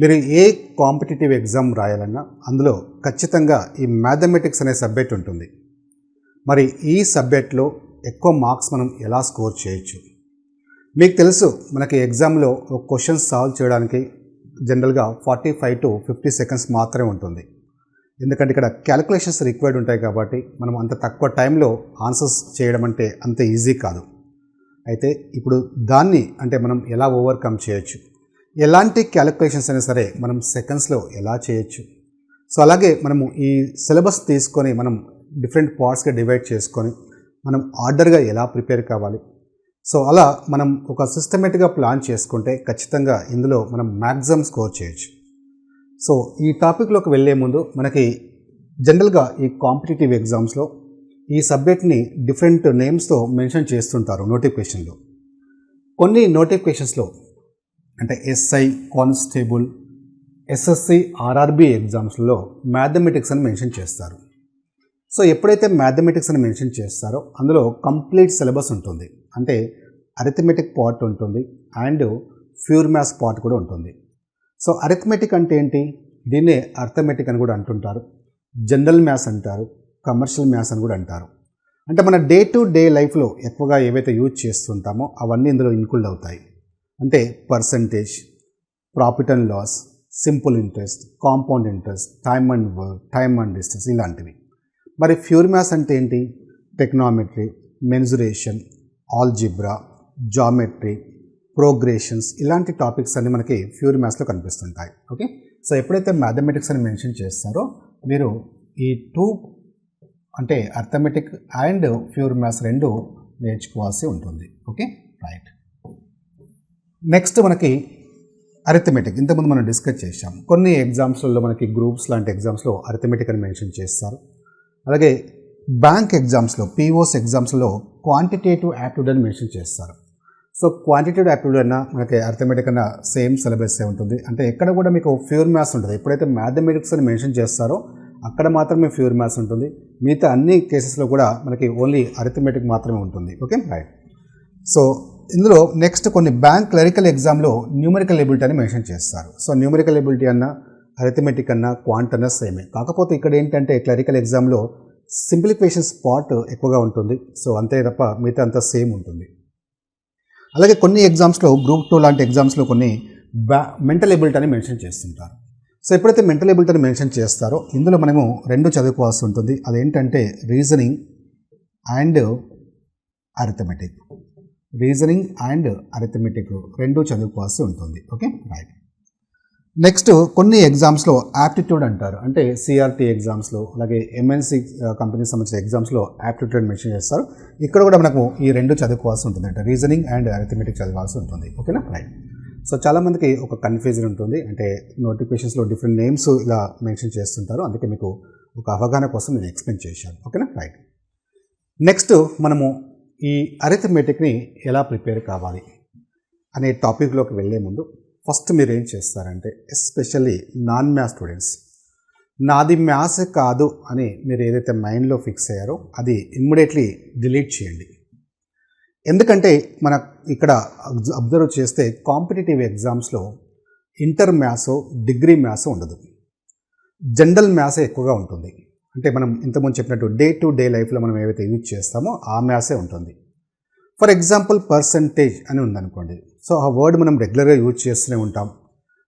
మీరు ఏ competitive exam రాయాలన్నా అందులో ఖచ్చితంగా ఈ మ్యాథమెటిక్స్ అనే సబ్జెక్ట్ ఉంటుంది. మరి ఈ సబ్జెక్ట్లో ఎక్కువ మార్క్స్ మనం ఎలా స్కోర్ చేయొచ్చు? మీకు తెలుసు మనకి ఎగ్జామ్లో ఒక క్వశ్చన్ సాల్వ్ చేయడానికి జనరల్గా forty five to fifty seconds మాత్రమే ఉంటుంది. ఎందుకంటే ఇక్కడ క్యాలిక్యులేషన్స్ రిక్వైర్డ్ ఉంటాయి కాబట్టి మనం అంత తక్కువ టైంలో ఆన్సర్స్ చేయడం అంటే అంత ఈజీ కాదు. అయితే ఇప్పుడు దాన్ని అంటే మనం ఎలా ఓవర్కమ్ చేయొచ్చు? ఎలాంటి క్యాలిక్యులేషన్స్ అయినా సరే మనం సెకండ్స్లో ఎలా చేయొచ్చు? సో అలాగే మనము ఈ సిలబస్ తీసుకొని మనం డిఫరెంట్ పార్ట్స్గా డివైడ్ చేసుకొని మనం ఆర్డర్గా ఎలా ప్రిపేర్ కావాలి? సో అలా మనం ఒక సిస్టమేటిక్గా ప్లాన్ చేసుకుంటే ఖచ్చితంగా ఇందులో మనం మ్యాక్సిమం స్కోర్ చేయొచ్చు. సో ఈ టాపిక్లోకి వెళ్ళే ముందు మనకి జనరల్గా ఈ కాంపిటేటివ్ ఎగ్జామ్స్లో ఈ సబ్జెక్ట్ని డిఫరెంట్ నేమ్స్తో మెన్షన్ చేస్తుంటారు నోటిఫికేషన్లో కొన్ని నోటిఫికేషన్స్లో అంటే ఎస్ఐ కానిస్టేబుల్ ఎస్ఎస్సి ఆర్ఆర్బి ఎగ్జామ్స్లో మ్యాథమెటిక్స్ అని మెన్షన్ చేస్తారు. సో ఎప్పుడైతే మ్యాథమెటిక్స్ అని మెన్షన్ చేస్తారో అందులో కంప్లీట్ సిలబస్ ఉంటుంది. అంటే అరిథమెటిక్ పార్ట్ ఉంటుంది అండ్ ఫ్యూర్ మ్యాథ్స్ పార్ట్ కూడా ఉంటుంది. సో అరిథమెటిక్ అంటే ఏంటి? దీన్నే అర్థమెటిక్ అని కూడా అంటుంటారు. జనరల్ మ్యాథ్స్ అంటారు. కమర్షియల్ మ్యాథ్స్ అని కూడా అంటారు. అంటే మన డే టు డే లైఫ్లో ఎక్కువగా ఏవైతే యూజ్ చేస్తుంటామో అవన్నీ ఇందులో ఇన్క్లూడ్ అవుతాయి. అంటే percentage profit and loss simple interest compound interest time and work time and distance ఇలాంటివి. మరి ఫ్యూర్ మ్యాథ్స్ అంటే ఏంటి? Trigonometry mensuration algebra geometry progressions ఇలాంటి టాపిక్స్ అన్ని మనకి ఫ్యూర్ మ్యాథ్స్లో కనిపిస్తుంటాయి. ఓకే సో ఎప్పుడైతే మ్యాథమెటిక్స్ అని మెన్షన్ చేస్తారో మీరు ఈ టూ అంటే అర్థమెటిక్ అండ్ ఫ్యూర్ మ్యాథ్స్ రెండు నేర్చుకోవాల్సి ఉంటుంది. ఓకే రైట్ నెక్స్ట్ మనకి అరిథమెటిక్ ఇంతకుముందు మనం డిస్కస్ చేసాం కొన్ని ఎగ్జామ్స్లలో మనకి గ్రూప్స్ లాంటి ఎగ్జామ్స్లో అరిథమెటిక్ అని మెన్షన్ చేస్తారు. అలాగే బ్యాంక్ ఎగ్జామ్స్లో పీఓస్ ఎగ్జామ్స్లో క్వాంటిటేటివ్ యాప్టిట్యూడ్ అని మెన్షన్ చేస్తారు. సో క్వాంటిటేటివ్ యాప్టిట్యూడ్ అయినా మనకి అర్థమెటిక్ అన్న సేమ్ సిలబస్ ఉంటుంది. అంటే ఎక్కడ కూడా మీకు ఫ్యూర్ మ్యాథ్స్ ఉంటుంది ఎప్పుడైతే మ్యాథమెటిక్స్ అని మెన్షన్ చేస్తారో అక్కడ మాత్రమే ఫ్యూర్ మ్యాథ్స్ ఉంటుంది. మిగతా అన్ని కేసెస్లో కూడా మనకి ఓన్లీ అరిథమెటిక్ మాత్రమే ఉంటుంది. ఓకే రైట్ సో ఇందులో నెక్స్ట్ కొన్ని బ్యాంక్ క్లరికల్ ఎగ్జామ్లో న్యూమరికల్ ఎబిలిటీ అని మెన్షన్ చేస్తారు. సో న్యూమరికల్ ఎబిలిటీ అన్న అరిథమెటిక్ అన్న క్వాంట్ అన్న సేమే కాకపోతే ఇక్కడ ఏంటంటే క్లరికల్ ఎగ్జామ్లో సింప్లిఫికేషన్స్ పార్ట్ ఎక్కువగా ఉంటుంది. సో అంతే తప్ప మిగతా అంతా సేమ్ ఉంటుంది. అలాగే కొన్ని ఎగ్జామ్స్లో గ్రూప్ టూ లాంటి ఎగ్జామ్స్లో కొన్ని బ్యా మెంటల్ ఎబిలిటీ అని మెన్షన్ చేస్తుంటారు. సో ఎప్పుడైతే మెంటల్ ఎబిలిటీని మెన్షన్ చేస్తారో ఇందులో మనము రెండు చదువుకోవాల్సి ఉంటుంది. అదేంటంటే reasoning and arithmetic reasoning and arithmetic రెండు చదువుకోవాల్సి ఉంటుంది. ఓకే? రైట్. నెక్స్ట్ కొన్ని ఎగ్జామ్స్లో యాప్టిట్యూడ్ అంటారు. అంటే సిఆర్టీ ఎగ్జామ్స్లో అలాగే ఎంఎన్సి కంపెనీకి సంబంధించిన ఎగ్జామ్స్లో యాప్టిట్యూడ్ మెన్షన్ చేస్తారు. ఇక్కడ కూడా మనకు ఈ రెండు చదువుకోవాల్సి ఉంటుంది. అంటే రీజనింగ్ అండ్ అరిథమెటిక్ చదవాల్సి ఉంటుంది. ఓకేనా రైట్. సో చాలామందికి ఒక కన్ఫ్యూజన్ ఉంటుంది. అంటే నోటిఫికేషన్స్లో డిఫరెంట్ నేమ్స్ ఇలా మెన్షన్ చేస్తుంటారు. అందుకే మీకు ఒక అవగాహన కోసం నేను ఎక్స్ప్లెయిన్ చేశాను. ఓకేనా రైట్. నెక్స్ట్ మనము ఈ అరిథమెటిక్ని ఎలా ప్రిపేర్ కావాలి అనే టాపిక్లోకి వెళ్ళే ముందు ఫస్ట్ మీరు ఏం చేస్తారంటే ఎస్పెషల్లీ నాన్ మ్యాథ్ స్టూడెంట్స్ నాది మ్యాథ్స్ కాదు అని మీరు ఏదైతే మైండ్లో ఫిక్స్ అయ్యారో అది ఇమ్మీడియట్లీ డిలీట్ చేయండి. ఎందుకంటే మన ఇక్కడ అబ్జర్వ్ చేస్తే కాంపిటేటివ్ ఎగ్జామ్స్లో ఇంటర్ మ్యాథ్స్ డిగ్రీ మ్యాథ్స్ ఉండదు. జనరల్ మ్యాథ్స్ ఎక్కువగా ఉంటుంది. అంటే మనం ఇంతకుముందు చెప్పినట్టు డే టు డే లైఫ్లో మనం ఏవైతే యూజ్ చేస్తామో ఆ మ్యాథ్సే ఉంటుంది. ఫర్ ఎగ్జాంపుల్ పర్సంటేజ్ అని ఉందనుకోండి. సో ఆ వర్డ్ మనం రెగ్యులర్గా యూజ్ చేస్తూనే ఉంటాం.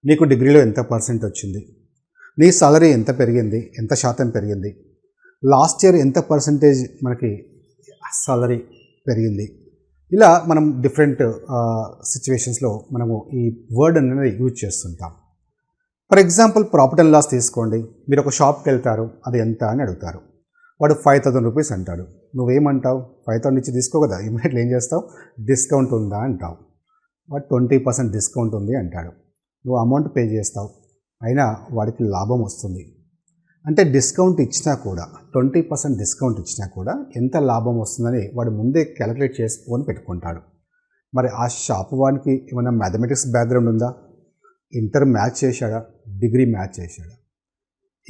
నీకు డిగ్రీలో ఎంత పర్సెంట్ వచ్చింది? నీ సాలరీ ఎంత పెరిగింది? ఎంత శాతం పెరిగింది? లాస్ట్ ఇయర్ ఎంత పర్సంటేజ్ మనకి సాలరీ పెరిగింది? ఇలా మనం డిఫరెంట్ సిచ్యువేషన్స్లో మనము ఈ వర్డ్ అనేది యూజ్ చేస్తుంటాం. For example profit and loss తీసుకోండి. మీరు ఒక షాప్కి వెళ్తారు అది ఎంత అని అడుగుతారు. వాడు ఫైవ్ థౌసండ్ రూపీస్ అంటాడు. నువ్వేమంటావు? ఫైవ్ థౌసండ్ ఇచ్చి తీసుకో కదా ఇమీడియట్లీ ఏం చేస్తావు? డిస్కౌంట్ ఉందా అంటావు. వాడు ట్వంటీ పర్సెంట్ డిస్కౌంట్ ఉంది అంటాడు. నువ్వు అమౌంట్ పే చేస్తావు అయినా వాడికి లాభం వస్తుంది. అంటే డిస్కౌంట్ ఇచ్చినా కూడా ట్వంటీ పర్సెంట్ డిస్కౌంట్ ఇచ్చినా కూడా ఎంత లాభం వస్తుందని వాడు ముందే క్యాలిక్యులేట్ చేసుకొని పెట్టుకుంటాడు. మరి ఆ షాప్ వాడికి ఏమైనా మ్యాథమెటిక్స్ బ్యాక్గ్రౌండ్ ఉందా? ఇంటర్ మ్యాచ్ చేశాడా? డిగ్రీ మ్యాచ్ చేశాడా?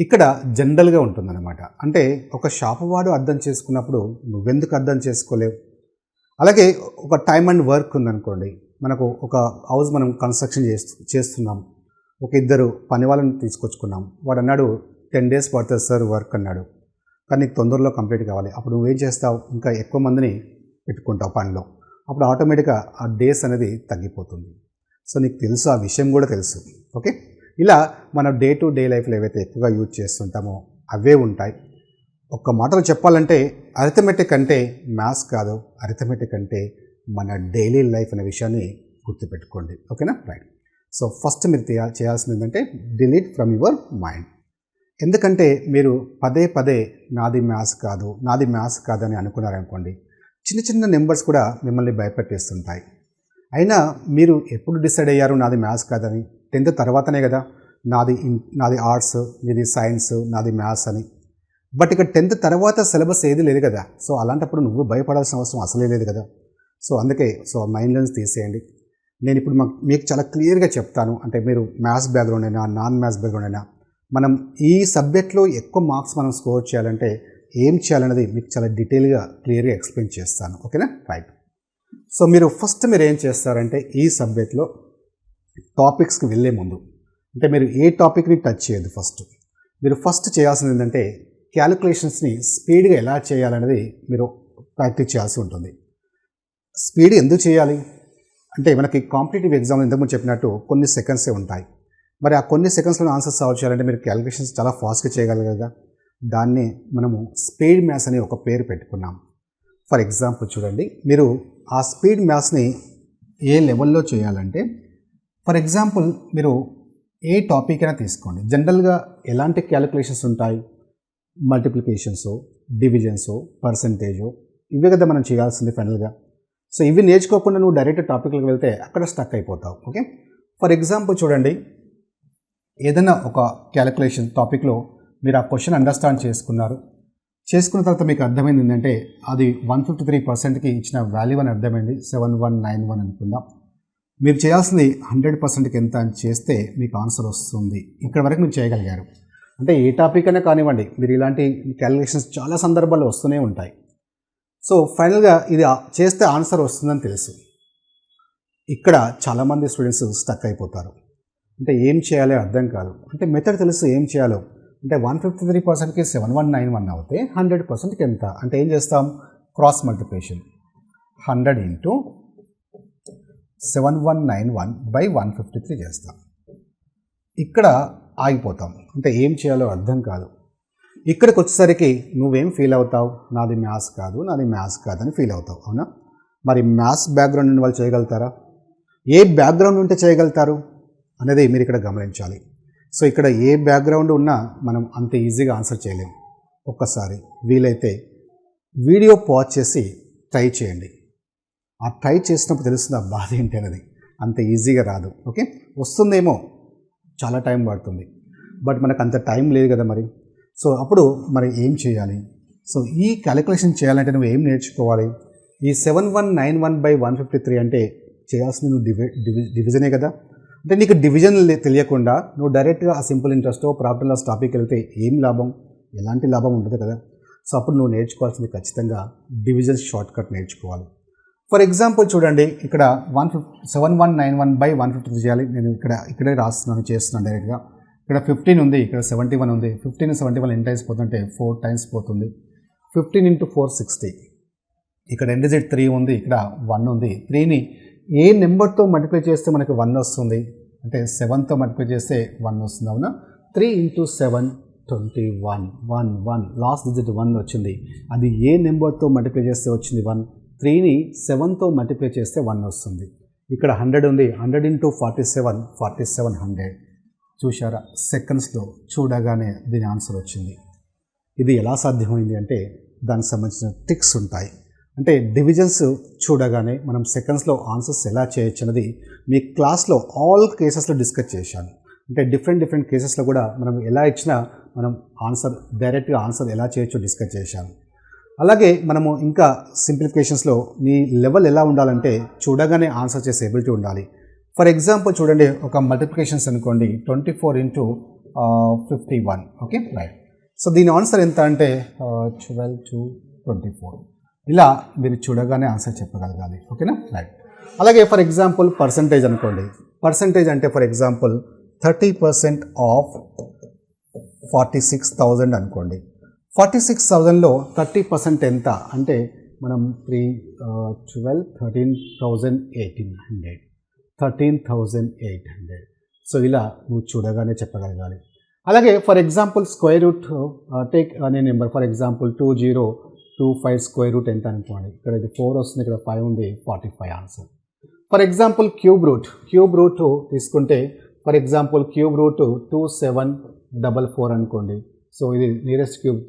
ఇక్కడ జనరల్గా ఉంటుందన్నమాట. అంటే ఒక షాప్ వాడు అర్థం చేసుకున్నప్పుడు నువ్వెందుకు అర్థం చేసుకోలేవు? అలాగే ఒక టైం అండ్ వర్క్ ఉందనుకోండి. మనకు ఒక హౌస్ మనం కన్స్ట్రక్షన్ చేస్తు చేస్తున్నాం. ఒక ఇద్దరు పని వాళ్ళని తీసుకొచ్చుకున్నాం. వాడు అన్నాడు టెన్ డేస్ పడుతుంది సార్ వర్క్ అన్నాడు. కానీ నీకు తొందరలో కంప్లీట్ కావాలి. అప్పుడు నువ్వేం చేస్తావు? ఇంకా ఎక్కువ మందిని పెట్టుకుంటావు పనిలో. అప్పుడు ఆటోమేటిక్గా ఆ డేస్ అనేది తగ్గిపోతుంది. సో నీకు తెలుసు ఆ విషయం కూడా తెలుసు. ఓకే? ఇలా మన డే టు డే లైఫ్లో ఏవైతే ఎక్కువగా యూజ్ చేస్తుంటామో అవే ఉంటాయి. ఒక్క మాటలో చెప్పాలంటే అరిథమెటిక్ అంటే మ్యాథ్స్ కాదు. అరిథమెటిక్ అంటే మన డైలీ లైఫ్ అనే విషయాన్ని గుర్తుపెట్టుకోండి. ఓకేనా? రైట్. సో ఫస్ట్ మీరు చేయాల్సింది ఏంటంటే డిలీట్ ఫ్రమ్ యువర్ మైండ్. ఎందుకంటే మీరు పదే పదే నాది మ్యాథ్స్ కాదు నాది మ్యాథ్స్ కాదని అనుకున్నారనుకోండి చిన్న చిన్న నెంబర్స్ కూడా మిమ్మల్ని భయపెట్టేస్తుంటాయి. అయినా మీరు ఎప్పుడు డిసైడ్ అయ్యారు నాది మ్యాథ్స్ కాదని? టెన్త్ తర్వాతనే కదా. నాది నాది ఆర్ట్స్ మీది సైన్స్ నాది మ్యాథ్స్ అని. బట్ ఇక టెన్త్ తర్వాత సిలబస్ ఏది లేదు కదా. సో అలాంటప్పుడు నువ్వు భయపడాల్సిన అవసరం అసలే లేదు కదా. సో అందుకే సో మైండ్లోంచి తీసేయండి. నేను ఇప్పుడు మాకు మీకు చాలా క్లియర్గా చెప్తాను. అంటే మీరు మ్యాథ్స్ బ్యాక్గ్రౌండ్ అయినా నాన్ మ్యాథ్స్ బ్యాక్గ్రౌండ్ అయినా మనం ఈ సబ్జెక్ట్లో ఎక్కువ మార్క్స్ మనం స్కోర్ చేయాలంటే ఏం చేయాలనేది మీకు చాలా డీటెయిల్గా క్లియర్గా ఎక్స్ప్లెయిన్ చేస్తాను. ఓకేనా? రైట్. సో మీరు ఫస్ట్ మీరు ఏం చేస్తారంటే ఈ సబ్జెక్ట్లో టాపిక్స్కి వెళ్ళే ముందు అంటే మీరు ఏ టాపిక్ని టచ్ చేయదు ఫస్ట్. మీరు ఫస్ట్ చేయాల్సింది ఏంటంటే క్యాలిక్యులేషన్స్ని స్పీడ్గా ఎలా చేయాలనేది మీరు ప్రాక్టీస్ చేయాల్సి ఉంటుంది. స్పీడ్ ఎందుకు చేయాలి? అంటే మనకి కాంపిటేటివ్ ఎగ్జామ్లో ఇంతకుముందు చెప్పినట్టు కొన్ని సెకండ్సే ఉంటాయి. మరి ఆ కొన్ని సెకండ్స్లో ఆన్సర్ సాల్వ్ చేయాలంటే మీరు క్యాలిక్యులేషన్స్ చాలా ఫాస్ట్గా చేయగలరు కదా దాన్ని మనము స్పీడ్ మ్యాథ్స్ అని ఒక పేరు పెట్టుకున్నాం. ఫర్ ఎగ్జాంపుల్ చూడండి మీరు ఆ స్పీడ్ మ్యాథ్స్ని ఏ లెవెల్లో చేయాలంటే ఫర్ ఎగ్జాంపుల్ మీరు ఏ టాపిక్ అయినా తీసుకోండి. జనరల్గా ఎలాంటి క్యాలిక్యులేషన్స్ ఉంటాయి? మల్టిప్లికేషన్స్ డివిజన్స్ పర్సంటేజ్ ఇవే కదా మనం చేయాల్సింది ఫైనల్గా. సో ఇవి నేర్చుకోకుండా నువ్వు డైరెక్ట్ టాపిక్లకు వెళ్తే అక్కడ స్టక్ అయిపోతావు ఓకే? ఫర్ ఎగ్జాంపుల్ చూడండి ఏదైనా ఒక క్యాలిక్యులేషన్ టాపిక్లో మీరు ఆ క్వశ్చన్ అండర్స్టాండ్ చేసుకున్నారు. చేసుకున్న తర్వాత మీకు అర్థమైంది ఏంటంటే అది వన్ ఫిఫ్టీ త్రీ పర్సెంట్కి ఇచ్చిన వాల్యూ అని అర్థమైంది. సెవెన్ వన్ నైన్ వన్ అనుకుందాం. మీరు చేయాల్సింది హండ్రెడ్ పర్సెంట్కి ఎంత అని చేస్తే మీకు ఆన్సర్ వస్తుంది. ఇక్కడ వరకు మీరు చేయగలిగారు. అంటే ఏ టాపిక్ అయినా కానివ్వండి మీరు ఇలాంటి క్యాలిక్యులేషన్స్ చాలా సందర్భాల్లో వస్తూనే ఉంటాయి. సో ఫైనల్గా ఇది చేస్తే ఆన్సర్ వస్తుందని తెలుసు. ఇక్కడ చాలామంది స్టూడెంట్స్ స్టక్ అయిపోతారు. అంటే ఏం చేయాలో అర్థం కాదు. అంటే మెథడ్ తెలుసు ఏం చేయాలో. అంటే వన్ ఫిఫ్టీ త్రీ పర్సెంట్కి సెవెన్ వన్ నైన్ వన్ అవుతే హండ్రెడ్ పర్సెంట్కి ఎంత? అంటే ఏం చేస్తాం? Cross multiplication. Hundred into seven one nine one by one fifty three చేస్తాం. ఇక్కడ ఆగిపోతాం. అంటే ఏం చేయాలో అర్థం కాదు. ఇక్కడికి వచ్చేసరికి నువ్వేం ఫీల్ అవుతావు? నాది మ్యాథ్స్ కాదు నాది మ్యాథ్స్ కాదని ఫీల్ అవుతావు. అవునా? మరి మ్యాథ్స్ బ్యాక్గ్రౌండ్ నుండి వాళ్ళు చేయగలుగుతారా? ఏ బ్యాక్గ్రౌండ్ ఉంటే చేయగలుగుతారు? అనేది మీరు ఇక్కడ గమనించాలి. సో ఇక్కడ ఏ బ్యాక్గ్రౌండ్ ఉన్నా మనం అంత ఈజీగా ఆన్సర్ చేయలేము. ఒక్కసారి వీలైతే వీడియో పాజ్ చేసి ట్రై చేయండి. ఆ ట్రై చేసినప్పుడు తెలుస్తుంది ఆ బాధ ఏంటి అనేది? అంత ఈజీగా రాదు. ఓకే వస్తుందేమో చాలా టైం పడుతుంది. బట్ మనకు అంత టైం లేదు కదా మరి. సో అప్పుడు మరి ఏం చేయాలి? సో ఈ క్యాలిక్యులేషన్ చేయాలంటే నువ్వు ఏం నేర్చుకోవాలి? ఈ seven one nine one by one fifty three అంటే చేయాల్సింది నువ్వు డివి డివి డివిజనే కదా? అంటే నీకు డివిజన్ తెలియకుండా నువ్వు డైరెక్ట్గా ఆ సింపుల్ ఇంట్రెస్ట్తో ప్రాఫిట్ లాస్ టాపిక్ వెళ్తే ఏం లాభం? ఎలాంటి లాభం ఉండదు కదా? సో అప్పుడు నువ్వు నేర్చుకోవాల్సింది ఖచ్చితంగా డివిజన్ షార్ట్ కట్ నేర్చుకోవాలి. ఫర్ ఎగ్జాంపుల్ చూడండి ఇక్కడ one fifty seven one nine one by one fifty చేయాలి. నేను ఇక్కడ ఇక్కడే రాస్తున్నాను చేస్తున్నాను డైరెక్ట్గా ఇక్కడ ఫిఫ్టీన్ ఉంది ఇక్కడ సెవెంటీ వన్ ఉంది. ఫిఫ్టీన్ సెవెంటీ వన్ ఎన్ని టైమ్స్ పోతుంటే ఫోర్ టైమ్స్ పోతుంది. ఫిఫ్టీన్ ఇంటూ ఫోర్ సిక్స్టీ ఇక్కడ ఎన్ డిజిట్ త్రీ ఉంది ఇక్కడ వన్ ఉంది. త్రీని ఏ నెంబర్తో మల్టిప్లై చేస్తే మనకి వన్ వస్తుంది? అంటే సెవెన్తో మల్టిప్లై చేస్తే వన్ వస్తుంది. అవునా? Three into seven twenty one. One one. Last digit one వచ్చింది. అది ఏ నెంబర్తో మల్టిప్లై చేస్తే వచ్చింది వన్? త్రీని సెవెన్తో మల్టిప్లై చేస్తే వన్ వస్తుంది. ఇక్కడ హండ్రెడ్ ఉంది. Hundred into forty seven forty seven hundred. చూశారా? సెకండ్స్లో చూడగానే దీని ఆన్సర్ వచ్చింది. ఇది ఎలా సాధ్యమైంది అంటే దానికి సంబంధించిన ట్రిక్స్ ఉంటాయి. అంటే డివిజన్స్ చూడగానే మనం సెకండ్స్లో ఆన్సర్స్ ఎలా చేయొచ్చు అన్నది మీ క్లాస్లో ఆల్ కేసెస్లో డిస్కస్ చేశాను. అంటే డిఫరెంట్ డిఫరెంట్ కేసెస్లో కూడా మనం ఎలా ఇచ్చినా మనం ఆన్సర్ డైరెక్ట్గా ఆన్సర్ ఎలా చేయొచ్చో డిస్కస్ చేశాను. అలాగే మనము ఇంకా సింప్లిఫికేషన్స్లో నీ లెవెల్ ఎలా ఉండాలంటే చూడగానే ఆన్సర్ చేసే ఎబిలిటీ ఉండాలి. ఫర్ ఎగ్జాంపుల్ చూడండి ఒక మల్టిప్లికేషన్స్ అనుకోండి twenty four into fifty one okay right so దీని ఆన్సర్ ఎంత అంటే ట్వెల్వ్ టు ట్వంటీ ఫోర్ ఇలా మీరు చూడగానే ఆన్సర్ చెప్పగలగాలి. ఓకేనా? రైట్ అలాగే ఫర్ ఎగ్జాంపుల్ పర్సంటేజ్ అనుకోండి. పర్సంటేజ్ అంటే for example thirty percent of forty six thousand అనుకోండి. ఫార్టీ సిక్స్ థౌజండ్లో థర్టీ పర్సెంట్ ఎంత? అంటే మనం three twelve thirteen thousand eighteen hundred. Thirteen thousand eight hundred. So ఇలా నువ్వు చూడగానే చెప్పగలగాలి. అలాగే for example square root take అనే number. For example two zero two five square root ఎంత అనుకోండి. ఇక్కడ ఇది ఫోర్ వస్తుంది ఇక్కడ ఫైవ్ ఉంది forty five answer for example cube root cube root తీసుకుంటే for example cube root two seven double four అనుకోండి. సో ఇది నియరెస్ట్ క్యూబ్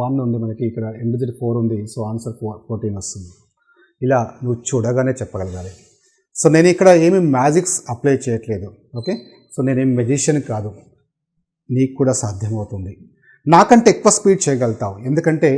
వన్ ఉంది మనకి ఇక్కడ ఎండ్ ఫోర్ ఉంది సో ఆన్సర్ ఫోర్ ఫోర్టీన్ వస్తుంది. ఇలా నువ్వు చూడగానే చెప్పగలగాలి. సో నేను ఇక్కడ ఏమి మ్యాజిక్స్ అప్లై చేయట్లేదు ఓకే సో నేనేం మెజిషియన్ కాదు. నీకు కూడా సాధ్యమవుతుంది. నాకంటే ఎక్కువ స్పీడ్ చేయగలుగుతావు. ఎందుకంటే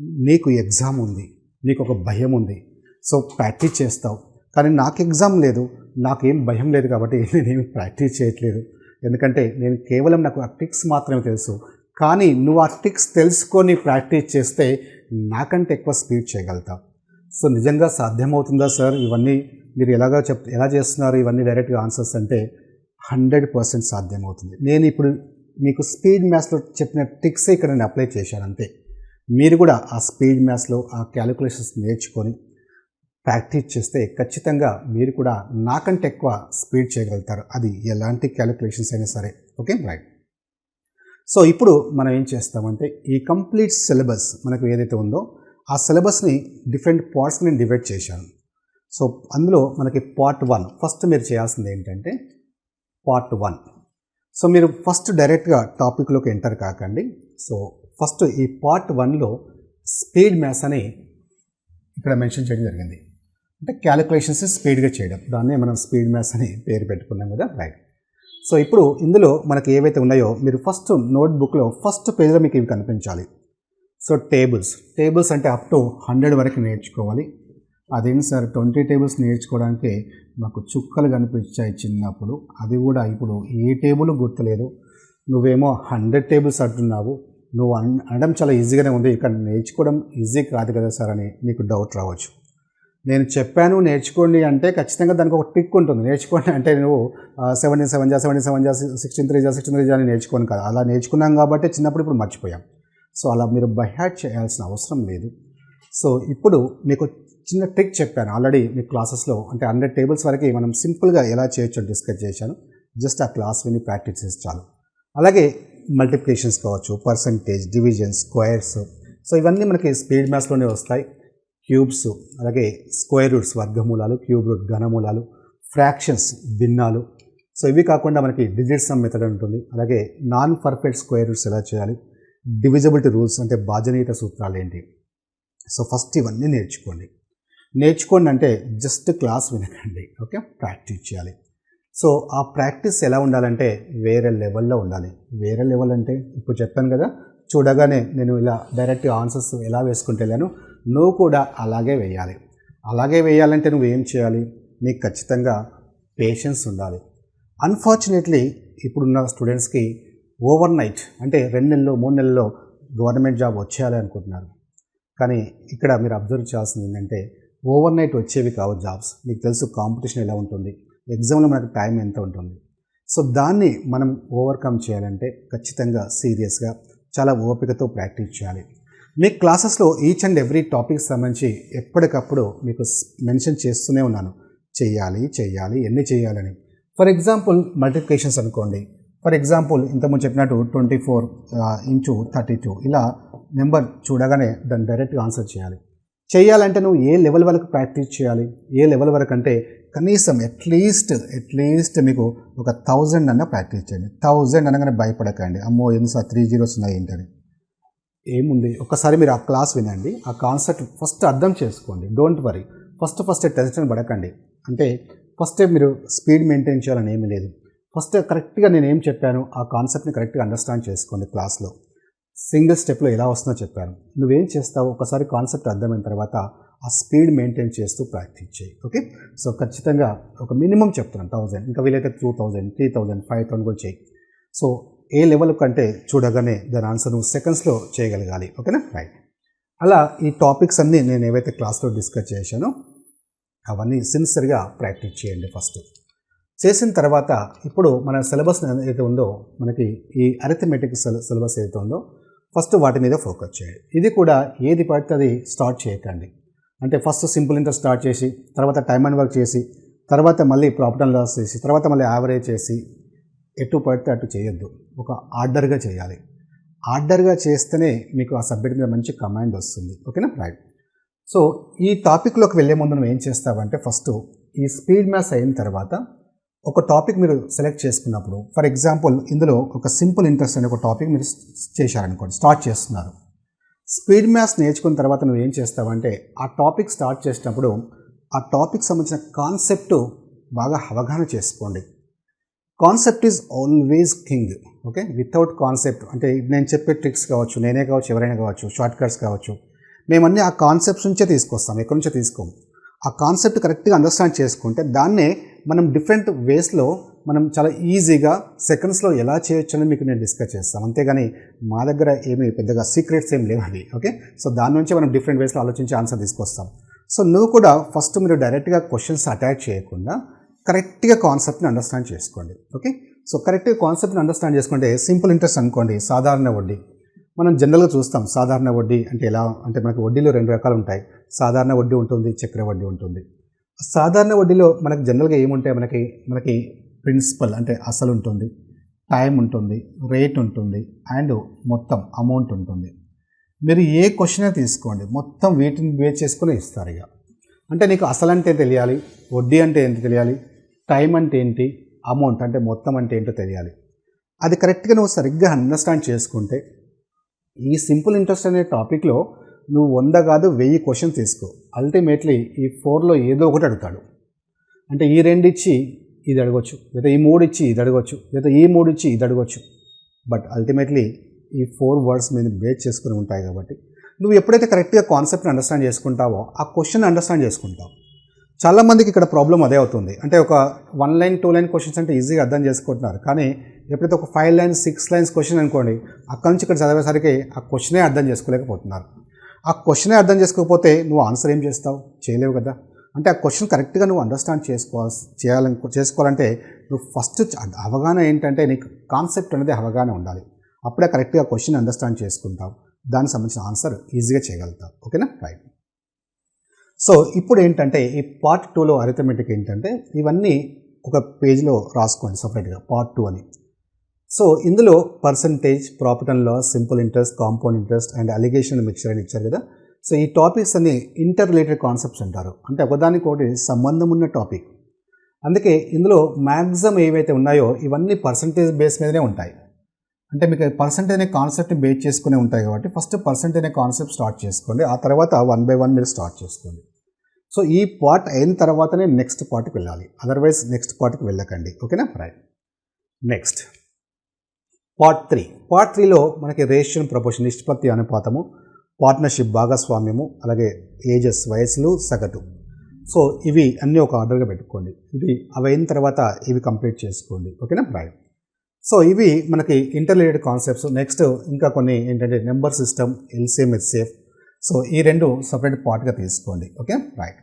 నీకు ఎగ్జామ్ ఉంది నీకు ఒక భయం ఉంది. సో ప్రాక్టీస్ చేస్తావు. కానీ నాకు ఎగ్జామ్ లేదు నాకేం భయం లేదు కాబట్టి నేనేమి ప్రాక్టీస్ చేయట్లేదు. ఎందుకంటే నేను కేవలం నాకు ఆ ట్రిక్స్ మాత్రమే తెలుసు. కానీ నువ్వు ఆ ట్రిక్స్ తెలుసుకొని ప్రాక్టీస్ చేస్తే నాకంటే ఎక్కువ స్పీడ్ చేయగలుగుతావు. సో నిజంగా సాధ్యమవుతుందా సార్? ఇవన్నీ మీరు ఎలాగా చెప్ ఎలా చేస్తున్నారు? ఇవన్నీ డైరెక్ట్గా ఆన్సర్స్ అంటే హండ్రెడ్ పర్సెంట్ సాధ్యమవుతుంది. నేను ఇప్పుడు మీకు స్పీడ్ మ్యాథ్స్లో చెప్పిన ట్రిక్స్ ఇక్కడ నేను అప్లై చేశాను అంతే. మీరు కూడా ఆ స్పీడ్ మ్యాథ్స్లో ఆ క్యాలిక్యులేషన్స్ నేర్చుకొని ప్రాక్టీస్ చేస్తే ఖచ్చితంగా మీరు కూడా నాకంటే ఎక్కువ స్పీడ్ చేయగలుగుతారు. అది ఎలాంటి క్యాలిక్యులేషన్స్ అయినా సరే. ఓకే రైట్ సో ఇప్పుడు మనం ఏం చేస్తామంటే ఈ కంప్లీట్ సిలబస్ మనకు ఏదైతే ఉందో ఆ సిలబస్ని డిఫరెంట్ పార్ట్స్ని నేను డివైడ్ చేశాను. సో అందులో మనకి పార్ట్ వన్ ఫస్ట్ మీరు చేయాల్సింది ఏంటంటే పార్ట్ వన్ సో మీరు ఫస్ట్ డైరెక్ట్గా టాపిక్లోకి ఎంటర్ కాకండి. సో ఫస్ట్ ఈ పార్ట్ వన్లో స్పీడ్ మ్యాథ్స్ అని ఇక్కడ మెన్షన్ చేయడం జరిగింది. అంటే క్యాలిక్యులేషన్స్ స్పీడ్గా చేయడం. దాన్నే మనం స్పీడ్ మ్యాథ్స్ అని పేరు పెట్టుకున్నాం కదా. రైట్ సో ఇప్పుడు ఇందులో మనకి ఏవైతే ఉన్నాయో మీరు ఫస్ట్ నోట్బుక్లో ఫస్ట్ పేజ్లో మీకు ఇవి కనిపించాలి. So tables. టేబుల్స్ అంటే అప్ టు హండ్రెడ్ వరకు నేర్చుకోవాలి. అదేంటి సార్? ట్వంటీ టేబుల్స్ నేర్చుకోవడానికి మాకు చుక్కలు కనిపించాయి చిన్నప్పుడు. అది కూడా ఇప్పుడు ఏ టేబుల్ గుర్తులేదు. నువ్వేమో హండ్రెడ్ టేబుల్స్ అంటున్నావు. నువ్వు అన్ అనడం చాలా ఈజీగానే ఉంది. ఇక్కడ నేర్చుకోవడం ఈజీ కాదు కదా సార్ అని నీకు డౌట్ రావచ్చు. నేను చెప్పాను నేర్చుకోండి అంటే ఖచ్చితంగా దానికి ఒక టిక్ ఉంటుంది. నేర్చుకోండి అంటే నువ్వు సెవెంటీన్ సెవెన్ జా సెవెంటీ సెవెన్ జా సిక్స్టీన్ త్రీ జా సిక్స్టీన్ త్రీ జా అని నేర్చుకోను కదా. అలా నేర్చుకున్నాం కాబట్టి చిన్నప్పుడు ఇప్పుడు మర్చిపోయాం. సో అలా మీరు బైహాట్ చేయాల్సిన అవసరం లేదు. సో ఇప్పుడు మీకు చిన్న ట్రిక్ చెప్పాను. ఆల్రెడీ మీ క్లాసెస్లో అంటే హండ్రెడ్ టేబుల్స్ వరకు మనం సింపుల్గా ఎలా చేయొచ్చో డిస్కస్ చేశాను. జస్ట్ ఆ క్లాస్ విని ప్రాక్టీస్ చేసి చాలు. అలాగే మల్టిప్లికేషన్స్ కావచ్చు పర్సంటేజ్ డివిజన్ స్క్వేర్స్ సో ఇవన్నీ మనకి స్పీడ్ మ్యాథ్స్లోనే వస్తాయి. క్యూబ్స్ అలాగే స్క్వేర్ రూట్స్ వర్గమూలాలు క్యూబ్ రూట్ ఘనమూలాలు ఫ్రాక్షన్స్ భిన్నాలు. సో ఇవి కాకుండా మనకి డిజిట్ సమ్ మెథడ్ ఉంటుంది. అలాగే నాన్ పర్ఫెక్ట్ స్క్వేర్ రూట్స్ ఎలా చేయాలి? డివిజబిలిటీ రూల్స్ అంటే బాజనీయత సూత్రాలు ఏంటి? సో ఫస్ట్ ఇవన్నీ నేర్చుకోండి. నేర్చుకోండి అంటే జస్ట్ క్లాస్ వినకండి. ఓకే ప్రాక్టీస్ చేయాలి. సో ఆ ప్రాక్టీస్ ఎలా ఉండాలంటే వేరే లెవెల్లో ఉండాలి. వేరే లెవెల్ అంటే ఇప్పుడు చెప్పాను కదా చూడగానే నేను ఇలా డైరెక్ట్ ఆన్సర్స్ ఎలా వేసుకుంటే వెళ్ళాను నువ్వు కూడా అలాగే వేయాలి. అలాగే వేయాలంటే నువ్వు ఏం చేయాలి? నీకు ఖచ్చితంగా పేషెన్స్ ఉండాలి. అన్ఫార్చునేట్లీ ఇప్పుడున్న స్టూడెంట్స్కి ఓవర్ నైట్ అంటే రెండు నెలలు మూడు నెలల్లో గవర్నమెంట్ జాబ్ వచ్చేయాలి అనుకుంటున్నారు. కానీ ఇక్కడ మీరు అబ్జర్వ్ చేయాల్సింది ఏంటంటే ఓవర్ నైట్ వచ్చేవి కావు జాబ్స్ మీకు తెలుసు కాంపిటీషన్ ఎలా ఉంటుంది. ఎగ్జామ్లో మనకు టైం ఎంత ఉంటుంది? సో దాన్ని మనం ఓవర్కమ్ చేయాలంటే ఖచ్చితంగా సీరియస్గా చాలా ఓపికతో ప్రాక్టీస్ చేయాలి. మీ క్లాసెస్లో ఈచ్ అండ్ ఎవ్రీ టాపిక్ సంబంధించి ఎప్పటికప్పుడు మీకు మెన్షన్ చేస్తూనే ఉన్నాను. చేయాలి చేయాలి ఎన్ని చేయాలని. ఫర్ ఎగ్జాంపుల్ మల్టిప్లికేషన్స్ అనుకోండి. ఫర్ ఎగ్జాంపుల్ ఇంతకుముందు చెప్పినట్టు twenty four into thirty two. ఇలా నెంబర్ చూడగానే దాన్ని డైరెక్ట్గా ఆన్సర్ చేయాలి. చేయాలంటే నువ్వు ఏ లెవెల్ వరకు ప్రాక్టీస్ చేయాలి? ఏ లెవెల్ వరకు అంటే కనీసం అట్లీస్ట్ అట్లీస్ట్ మీకు ఒక థౌజండ్ అన్న ప్రాక్టీస్ చేయండి. థౌజండ్ అనగానే భయపడకండి. అమ్మో ఎన్ని సార్ త్రీ జీరోస్ ఉన్నాయి ఏంటని. ఏముంది? ఒకసారి మీరు ఆ క్లాస్ వినండి. ఆ కాన్సెప్ట్ ఫస్ట్ అర్థం చేసుకోండి. Don't worry first first tension పడకండి. అంటే ఫస్ట్ మీరు స్పీడ్ మెయింటైన్ చేయాలని ఏమీ లేదు. ఫస్ట్ కరెక్ట్గా నేను ఏం చెప్పాను? ఆ కాన్సెప్ట్ని కరెక్ట్గా అండర్స్టాండ్ చేసుకోండి క్లాస్లో సింగిల్ స్టెప్లో ఎలా వస్తుందో చెప్పాను. నువ్వేం చేస్తావు ఒకసారి కాన్సెప్ట్ అర్థమైన తర్వాత ఆ స్పీడ్ మెయింటైన్ చేస్తూ ప్రాక్టీస్ చేయి. ఓకే? సో ఖచ్చితంగా ఒక మినిమం చెప్తున్నాను థౌజండ్ ఇంకా వీలైతే two thousand three thousand five thousand కూడా చేయి. సో ఏ లెవెల్ కంటే చూడగానే దాని ఆన్సర్ నువ్వు సెకండ్స్లో చేయగలగాలి. ఓకేనా? రైట్. అలా ఈ టాపిక్స్ అన్నీ నేను ఏవైతే క్లాస్లో డిస్కస్ చేశానో అవన్నీ సిన్సియర్గా ప్రాక్టీస్ చేయండి ఫస్ట్. చేసిన తర్వాత ఇప్పుడు మన సిలబస్ ఏదైతే ఉందో మనకి ఈ అరిథమెటిక్ సిలబస్ ఏదైతే ఉందో ఫస్ట్ వాటి మీద ఫోకస్ చేయండి ఇది కూడా ఏది పడితే అది స్టార్ట్ చేయకండి. అంటే ఫస్ట్ సింపుల్ ఇంట్రెస్ట్ స్టార్ట్ చేసి తర్వాత టైం అండ్ వర్క్ చేసి తర్వాత మళ్ళీ ప్రాఫిట్ అండ్ లాస్ చేసి తర్వాత మళ్ళీ యావరేజ్ చేసి ఎటు పడితే అటు చేయొద్దు. ఒక ఆర్డర్గా చేయాలి. ఆర్డర్గా చేస్తేనే మీకు ఆ సబ్జెక్ట్ మీద మంచి కమాండ్ వస్తుంది. ఓకేనా? రైట్ సో ఈ టాపిక్లోకి వెళ్ళే ముందు నువ్వు ఏం చేస్తావంటే ఫస్ట్ ఈ స్పీడ్ మ్యాథ్స్ అయిన తర్వాత ఒక టాపిక్ మీరు సెలెక్ట్ చేసుకున్నప్పుడు ఫర్ ఎగ్జాంపుల్ ఇందులో ఒక సింపుల్ ఇంట్రెస్ట్ అనే ఒక టాపిక్ మీరు చేశారనుకోండి స్టార్ట్ చేస్తున్నారు. స్పీడ్ మ్యాథ్స్ నేర్చుకున్న తర్వాత నువ్వు ఏం చేస్తావంటే ఆ టాపిక్ స్టార్ట్ చేసినప్పుడు ఆ టాపిక్ సంబంధించిన కాన్సెప్ట్ బాగా అవగాహన చేసుకోండి. Concept is always king okay without concept అంటే నేను చెప్పే ట్రిక్స్ కావచ్చు నేనే కావచ్చు ఎవరైనా కావచ్చు షార్ట్ కట్స్ కావచ్చు మేమన్నీ ఆ కాన్సెప్ట్స్ నుంచే తీసుకొస్తాం ఎక్కడి నుంచే తీసుకోము ఆ కాన్సెప్ట్ కరెక్ట్గా అండర్స్టాండ్ చేసుకుంటే దాన్నే మనం డిఫరెంట్ వేస్లో మనం చాలా ఈజీగా సెకండ్స్లో ఎలా చేయొచ్చు అని మీకు నేను డిస్కస్ చేస్తాను. అంతేగాని మా దగ్గర ఏమి పెద్దగా సీక్రెట్స్ ఏం లేవండి. ఓకే సో దాని నుంచి మనం డిఫరెంట్ వేస్లో ఆలోచించి ఆన్సర్ తీసుకొస్తాం. సో నువ్వు కూడా ఫస్ట్ మీరు డైరెక్ట్గా క్వశ్చన్స్ అటాచ్ చేయకుండా కరెక్ట్గా కాన్సెప్ట్ని అండర్స్టాండ్ చేసుకోండి. ఓకే సో కరెక్ట్గా కాన్సెప్ట్ని అండర్స్టాండ్ చేసుకుంటే సింపుల్ ఇంట్రెస్ట్ అనుకోండి సాధారణ వడ్డీ. మనం జనరల్గా చూస్తాం సాధారణ వడ్డీ అంటే ఎలా? అంటే మనకు వడ్డీలో రెండు రకాలు ఉంటాయి. సాధారణ వడ్డీ ఉంటుంది చక్ర వడ్డీ ఉంటుంది. సాధారణ వడ్డీలో మనకి జనరల్గా ఏముంటాయి? మనకి మనకి ప్రిన్సిపల్ అంటే అసలు ఉంటుంది టైం ఉంటుంది రేట్ ఉంటుంది అండ్ మొత్తం అమౌంట్ ఉంటుంది. మీరు ఏ క్వశ్చన్ తీసుకోండి. మొత్తం వీటిని బేస్ చేసుకుని ఇస్తారు ఇక. అంటే నీకు అసలు అంటే తెలియాలి వడ్డీ అంటే ఏంటి తెలియాలి టైం అంటే ఏంటి అమౌంట్ అంటే మొత్తం అంటే ఏంటో తెలియాలి. అది కరెక్ట్గా నువ్వు సరిగ్గా అండర్స్టాండ్ చేసుకుంటే ఈ సింపుల్ ఇంట్రెస్ట్ అనే టాపిక్లో నువ్వు వంద కాదు వెయ్యి క్వశ్చన్ తీసుకో. అల్టిమేట్లీ ఈ ఫోర్లో ఏదో ఒకటి అడుగుతాడు. అంటే ఈ రెండు ఇచ్చి ఇది అడగొచ్చు లేదా ఈ మూడు ఇచ్చి ఇది అడగొచ్చు లేదా ఈ మూడు ఇచ్చి ఇది అడగొచ్చు. బట్ అల్టిమేట్లీ ఈ ఫోర్ వర్డ్స్ మీద బేస్ చేసుకుని ఉంటాయి కాబట్టి నువ్వు ఎప్పుడైతే కరెక్ట్గా కాన్సెప్ట్ని అండర్స్టాండ్ చేసుకుంటావో ఆ క్వశ్చన్ అండర్స్టాండ్ చేసుకుంటావు. చాలామందికి ఇక్కడ ప్రాబ్లం అదే అవుతుంది. అంటే ఒక one line two line questions అంటే ఈజీగా అర్థం చేసుకుంటున్నారు. కానీ ఎప్పుడైతే ఒక five lines six lines question అనుకోండి అక్కడి నుంచి ఇక్కడ చదివేసరికి ఆ క్వశ్చనే అర్థం చేసుకోలేకపోతున్నారు. ఆ క్వశ్చనే అర్థం చేసుకోకపోతే నువ్వు ఆన్సర్ ఏం చేస్తావు? చేయలేవు కదా. అంటే ఆ క్వశ్చన్ కరెక్ట్గా నువ్వు అండర్స్టాండ్ చేసుకోవాలి చేయాలని చేసుకోవాలంటే నువ్వు ఫస్ట్ అవగాహన ఏంటంటే నీకు కాన్సెప్ట్ అనేది అవగాహన ఉండాలి. అప్పుడే కరెక్ట్గా క్వశ్చన్ అండర్స్టాండ్ చేసుకుంటావు. దానికి సంబంధించిన ఆన్సర్ ఈజీగా చేయగలుగుతావు. ఓకేనా? రైట్. సో ఇప్పుడు ఏంటంటే ఈ పార్ట్ టూలో అరిథమెటిక్ ఏంటంటే ఇవన్నీ ఒక పేజ్లో రాసుకోండి సపరేట్గా పార్ట్ టూ అని. సో ఇందులో percentage profit and loss simple interest compound interest and alligation mixture అని ఇచ్చారు కదా. సో ఈ టాపిక్స్ అన్ని ఇంటర్ రిలేటెడ్ కాన్సెప్ట్స్ అంటారు. అంటే ఒకదానికొకటి సంబంధం ఉన్న టాపిక్ అందుకే ఇందులో మ్యాక్సిమం ఏవైతే ఉన్నాయో ఇవన్నీ పర్సంటేజ్ బేస్ మీదనే ఉంటాయి. అంటే మీకు పర్సెంట్ అనే కాన్సెప్ట్ బేస్ చేసుకునే ఉంటాయి కాబట్టి ఫస్ట్ పర్సెంట్ అనే కాన్సెప్ట్ స్టార్ట్ చేసుకోండి. ఆ తర్వాత వన్ బై వన్ మీరు స్టార్ట్ చేసుకోండి. సో ఈ పార్ట్ అయిన తర్వాతనే నెక్స్ట్ పార్ట్కి వెళ్ళాలి. అదర్వైజ్ నెక్స్ట్ పార్ట్కి వెళ్ళకండి. ఓకేనా right next part three. Part త్రీలో మనకి రేషియన్ ప్రపోర్షన్ నిష్పత్తి అనుపాతము పార్ట్నర్షిప్ భాగస్వామ్యము అలాగే ఏజెస్ వయసులు సగటు. సో ఇవి అన్నీ ఒక ఆర్డర్గా పెట్టుకోండి. ఇవి అవి అయిన తర్వాత ఇవి కంప్లీట్ చేసుకోండి. ఓకేనా? రైట్ సో ఇవి మనకి ఇంటర్లీడెడ్ కాన్సెప్ట్స్. నెక్స్ట్ ఇంకా కొన్ని ఏంటంటే నెంబర్ సిస్టమ్ ఎల్సిఎం ఎస్సేఫ్ సో ఈ రెండు సపరేట్ పార్ట్గా తీసుకోండి. ఓకే? రైట్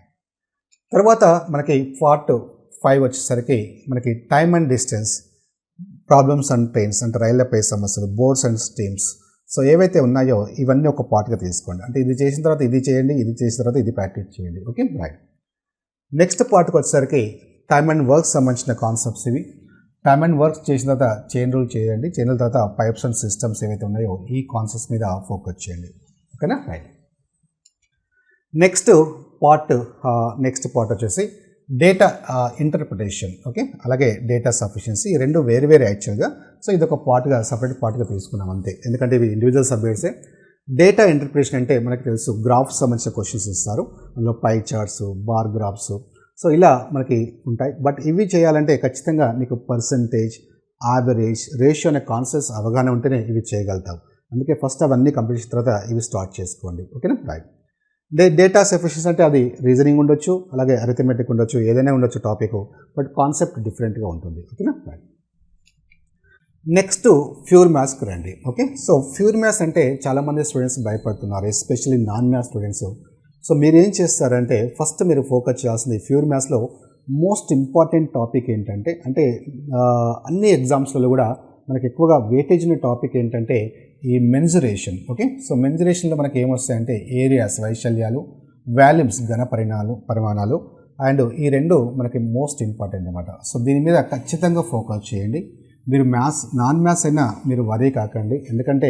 తర్వాత మనకి పార్ట్ ఫైవ్ వచ్చేసరికి మనకి time and distance. Problems and trains అంటే రైళ్ళపై సమస్యలు బోర్డ్స్ అండ్ స్టీమ్స్ సో ఏవైతే ఉన్నాయో ఇవన్నీ ఒక పార్ట్గా తీసుకోండి. అంటే ఇది చేసిన తర్వాత ఇది చేయండి ఇది చేసిన తర్వాత ఇది ప్రాక్టీస్ చేయండి. ఓకే రైట్ నెక్స్ట్ పార్ట్కి వచ్చేసరికి టైమ్ అండ్ వర్క్ సంబంధించిన కాన్సెప్ట్స్ ఇవి. టైమ్ అండ్ వర్క్ చేసిన తర్వాత చైన్ రూల్ చేయండి. చైన్ రూల్ తర్వాత పైప్స్ అండ్ సిస్టమ్స్ ఏవైతే ఉన్నాయో ఈ కాన్సెప్ట్స్ మీద ఫోకస్ చేయండి. ఓకేనా right next part next part వచ్చేసి డేటా ఇంటర్ప్రిటేషన్ ఓకే అలాగే డేటా సఫిషియన్సీ ఈ రెండు వేరు వేరే యాక్చువల్గా సో ఇది ఒక పార్ట్గా సపరేట్ పార్ట్గా తీసుకున్నాం అంతే. ఎందుకంటే ఇవి ఇండివిజువల్ సబ్జెక్ట్సే డేటా ఇంటర్ప్రిటేషన్ అంటే మనకు తెలుసు గ్రాఫ్స్ సంబంధించిన క్వశ్చన్స్ ఇస్తారు. అందులో pie charts bar graphs so ఇలా మనకి ఉంటాయి. బట్ ఇవి చేయాలంటే ఖచ్చితంగా నీకు పర్సంటేజ్ యావరేజ్ రేషియో అనే కాన్సెప్ట్స్ అవగాహన ఉంటేనే ఇవి చేయగలుగుతావు. అందుకే ఫస్ట్ అవన్నీ కంప్లీట్ తర్వాత ఇవి స్టార్ట్ చేసుకోండి. ఓకేనా రైట్ డేటా సఫిషియన్స్ అంటే అది రీజనింగ్ ఉండొచ్చు అలాగే అరిథమెటిక్ ఉండొచ్చు ఏదైనా ఉండొచ్చు టాపిక్ బట్ కాన్సెప్ట్ డిఫరెంట్గా ఉంటుంది. ఓకేనా నెక్స్ట్ ఫ్యూర్ మ్యాథ్స్కి రండి ఓకే సో ఫ్యూర్ మ్యాథ్స్ అంటే చాలామంది స్టూడెంట్స్ భయపడుతున్నారు especially non maths students so మీరు ఏం చేస్తారంటే ఫస్ట్ మీరు ఫోకస్ చేయాల్సింది ఫ్యూర్ మ్యాథ్స్లో మోస్ట్ ఇంపార్టెంట్ టాపిక్ ఏంటంటే అంటే అన్ని ఎగ్జామ్స్లలో కూడా మనకి ఎక్కువగా వెయిటేజ్ ఉన్న టాపిక్ ఏంటంటే ఈ మెన్జురేషన్ ఓకే సో మెన్జురేషన్లో మనకి ఏమొస్తాయంటే ఏరియాస్ వైశాల్యాలు వాల్యూమ్స్ ఘన పరిణాలు పరిమాణాలు అండ్ ఈ రెండు మనకి మోస్ట్ ఇంపార్టెంట్ అనమాట సో దీని మీద ఖచ్చితంగా ఫోకస్ చేయండి. మీరు మ్యాథ్స్ నాన్ మ్యాథ్స్ అయినా మీరు వరీ కాకండి. ఎందుకంటే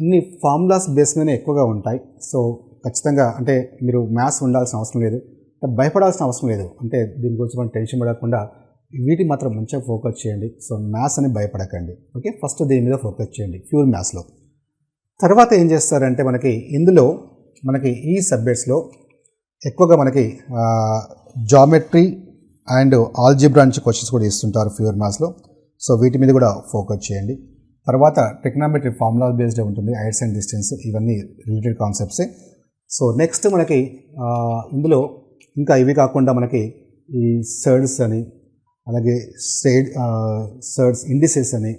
అన్ని ఫార్ములాస్ బేస్ మీదనే ఎక్కువగా ఉంటాయి. సో ఖచ్చితంగా అంటే మీరు మ్యాథ్స్ ఉండాల్సిన అవసరం లేదు. భయపడాల్సిన అవసరం లేదు. అంటే దీని గురించి మనం టెన్షన్ పడకుండా వీటి మాత్రం మంచిగా ఫోకస్ చేయండి. సో మ్యాథ్స్ అని భయపడకండి. ఓకే ఫస్ట్ దీని మీద ఫోకస్ చేయండి. ప్యూర్ మ్యాథ్స్లో తర్వాత ఏం చేస్తారంటే మనకి ఇందులో మనకి ఈ సబ్జెక్ట్స్లో ఎక్కువగా మనకి జామెట్రీ అండ్ ఆల్జిబ్రా నుంచి క్వశ్చన్స్ కూడా ఇస్తుంటారు ప్యూర్ మ్యాథ్స్లో సో వీటి మీద కూడా ఫోకస్ చేయండి. తర్వాత టెక్నామెట్రీ ఫార్ములా బేస్డ్ ఉంటుంది. హైట్స్ అండ్ డిస్టెన్స్ ఇవన్నీ రిలేటెడ్ కాన్సెప్ట్సే సో నెక్స్ట్ మనకి ఇందులో ఇంకా ఇవి కాకుండా మనకి ఈ సర్డ్స్ అని అలాగే స్టేడ్ సర్డ్స్ ఇండిసెస్ అని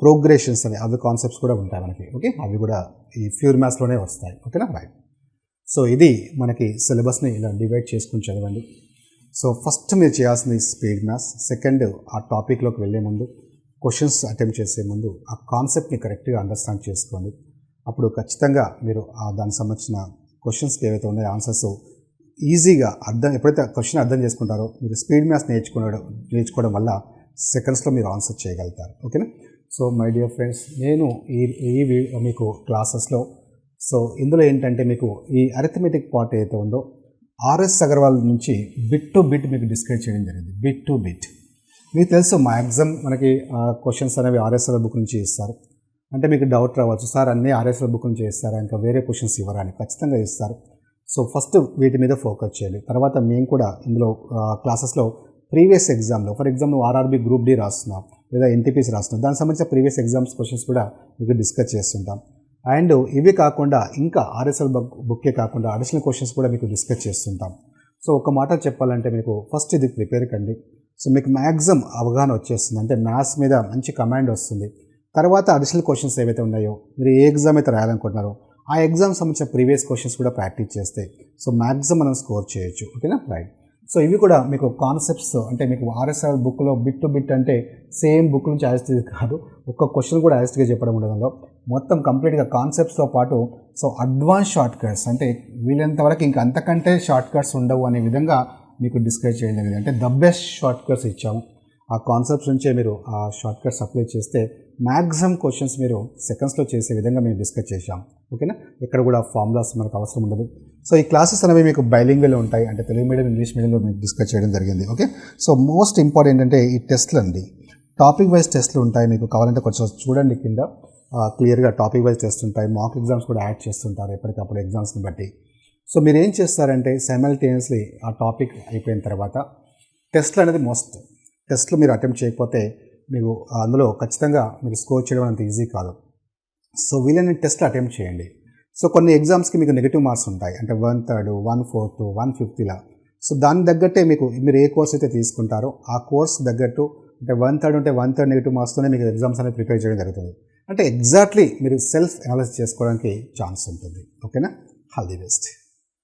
ప్రోగ్రెషన్స్ అని అవి కాన్సెప్ట్స్ కూడా ఉంటాయి మనకి ఓకే? అవి కూడా ఈ ఫ్యూర్ మ్యాథ్స్లోనే వస్తాయి ఓకేనా? రైట్ సో ఇది మనకి సిలబస్ని ఇలా డివైడ్ చేసుకుని చదవండి. సో ఫస్ట్ మీరు చేయాల్సింది స్పీడ్ మ్యాథ్స్ సెకండ్ ఆ టాపిక్లోకి వెళ్ళే ముందు క్వశ్చన్స్ అటెంప్ట్ చేసే ముందు ఆ కాన్సెప్ట్ని కరెక్ట్గా అండర్స్టాండ్ చేసుకోండి. అప్పుడు ఖచ్చితంగా మీరు ఆ దానికి సంబంధించిన క్వశ్చన్స్కి ఏవైతే ఉన్నాయో ఆన్సర్స్ ఈజీగా అర్థం ఎప్పుడైతే క్వశ్చన్ అర్థం చేసుకుంటారో మీరు స్పీడ్ మ్యాథ్స్ నేర్చుకోవడం నేర్చుకోవడం వల్ల సెకండ్స్లో మీరు ఆన్సర్ చేయగలుగుతారు. ఓకేనా? సో మై డియర్ ఫ్రెండ్స్ నేను ఈ ఈ మీకు క్లాసెస్లో సో ఇందులో ఏంటంటే మీకు ఈ అరిథమెటిక్ పార్ట్ ఏదైతే ఉందో ఆర్ఎస్ అగర్వాల్ నుంచి బిట్ టు బిట్ మీకు డిస్క్రైబ్ చేయడం జరిగింది. Bit to bit. మీకు తెలుసు మ్యాక్సిమం మనకి క్వశ్చన్స్ అనేవి ఆర్ఎస్ఎల్ బుక్ నుంచి ఇస్తారు అంటే మీకు డౌట్ రావచ్చు సార్ అన్నీ ఆర్ఎస్ఎల్ బుక్ నుంచి ఇస్తారా ఇంకా వేరే క్వశ్చన్స్ ఇవ్వరా? అని ఖచ్చితంగా ఇస్తారు. సో ఫస్ట్ వీటి మీద ఫోకస్ చేయాలి. తర్వాత మేము కూడా ఇందులో క్లాసెస్లో ప్రీవియస్ ఎగ్జామ్లో for example RRB group D రాస్తున్నాం లేదా ఎన్టీపీసీ రాస్తున్నాం దానికి సంబంధించిన ప్రీవియస్ ఎగ్జామ్స్ క్వశ్చన్స్ కూడా మీకు డిస్కస్ చేస్తుంటాం. అండ్ ఇవి కాకుండా ఇంకా ఆర్ఎస్ఎల్ బుక్ బుక్కే కాకుండా అడిషనల్ క్వశ్చన్స్ కూడా మీకు డిస్కస్ చేస్తుంటాం. సో ఒక మాట చెప్పాలంటే మీకు ఫస్ట్ ఇది ప్రిపేర్ కండి. సో మీకు మ్యాక్సిమం అవగాహన వచ్చేస్తుంది. అంటే మ్యాథ్స్ మీద మంచి కమాండ్ వస్తుంది. తర్వాత అడిషనల్ క్వశ్చన్స్ ఏవైతే ఉన్నాయో మీరు ఏ ఎగ్జామ్ అయితే రాయాలనుకుంటున్నారో ఆ ఎగ్జామ్ సంబంధించిన ప్రీవియస్ క్వశ్చన్స్ కూడా ప్రాక్టీస్ చేస్తే సో మ్యాక్సిమం మనం స్కోర్ చేయొచ్చు. ఓకేనా రైట్ సో ఇవి కూడా మీకు కాన్సెప్ట్స్ అంటే మీకు ఆర్ఎస్ఆర్ బుక్లో బిట్ టు బిట్ అంటే సేమ్ బుక్ నుంచి యాజిటీస్ కాదు. ఒక్క క్వశ్చన్ కూడా యాజిటీగా చెప్పడం ఉండడంలో మొత్తం కంప్లీట్గా కాన్సెప్ట్స్తో పాటు సో అడ్వాన్స్ షార్ట్ కట్స్ అంటే వీలైనంత వరకు ఇంకా అంతకంటే షార్ట్ కట్స్ ఉండవు అనే విధంగా మీకు డిస్క్రైబ్ చేయడం జరిగింది. అంటే ద బెస్ట్ షార్ట్ కట్స్ ఇచ్చాము. ఆ కాన్సెప్ట్స్ నుంచే మీరు ఆ షార్ట్ కట్స్ అప్లై చేస్తే మ్యాక్సిమం క్వశ్చన్స్ మీరు సెకండ్స్లో చేసే విధంగా మేము డిస్కస్ చేశాం. ఓకేనా? ఇక్కడ కూడా ఫార్ములాస్ మనకు అవసరం ఉండదు. సో ఈ క్లాసెస్ అనేవి మీకు బైలింగ్వేలో ఉంటాయి. అంటే తెలుగు మీడియం ఇంగ్లీష్ మీడియంలో మీకు డిస్కస్ చేయడం జరిగింది. ఓకే? సో మోస్ట్ ఇంపార్టెంట్ అంటే ఈ టెస్ట్లు అండి టాపిక్ వైజ్ టెస్ట్లు ఉంటాయి. మీకు కావాలంటే కొంచెం చూడండి కింద. క్లియర్గా టాపిక్ వైజ్ టెస్ట్ ఉంటాయి. మాక్ ఎగ్జామ్స్ కూడా యాడ్ చేస్తుంటారు ఎప్పటికప్పుడు ఎగ్జామ్స్ని బట్టి. సో మీరు ఏం చేస్తారంటే సైమల్టేనియస్లీ ఆ టాపిక్ అయిపోయిన తర్వాత టెస్ట్లు అనేది మోస్ట్ టెస్ట్లు మీరు అటెంప్ట్ చేయకపోతే మీకు అందులో ఖచ్చితంగా మీరు స్కోర్ చేయడం అంత ఈజీ కాదు. సో వీలైన టెస్ట్లు అటెంప్ట్ చేయండి. సో కొన్ని ఎగ్జామ్స్కి మీకు నెగిటివ్ మార్క్స్ ఉంటాయి. అంటే one third one fourth one fifth ఇలా. సో దానికి తగ్గట్టే మీకు మీరు ఏ కోర్స్ అయితే తీసుకుంటారో ఆ కోర్స్ తగ్గట్టు అంటే వన్ థర్డ్ ఉంటే వన్ థర్డ్ నెగిటివ్ మార్క్స్తోనే మీకు ఎగ్జామ్స్ అనేది ప్రిపేర్ చేయడం జరుగుతుంది. అంటే ఎగ్జాక్ట్లీ మీరు సెల్ఫ్ అనాలిసిస్ చేసుకోవడానికి ఛాన్స్ ఉంటుంది. ఓకేనా ఆల్ ది బెస్ట్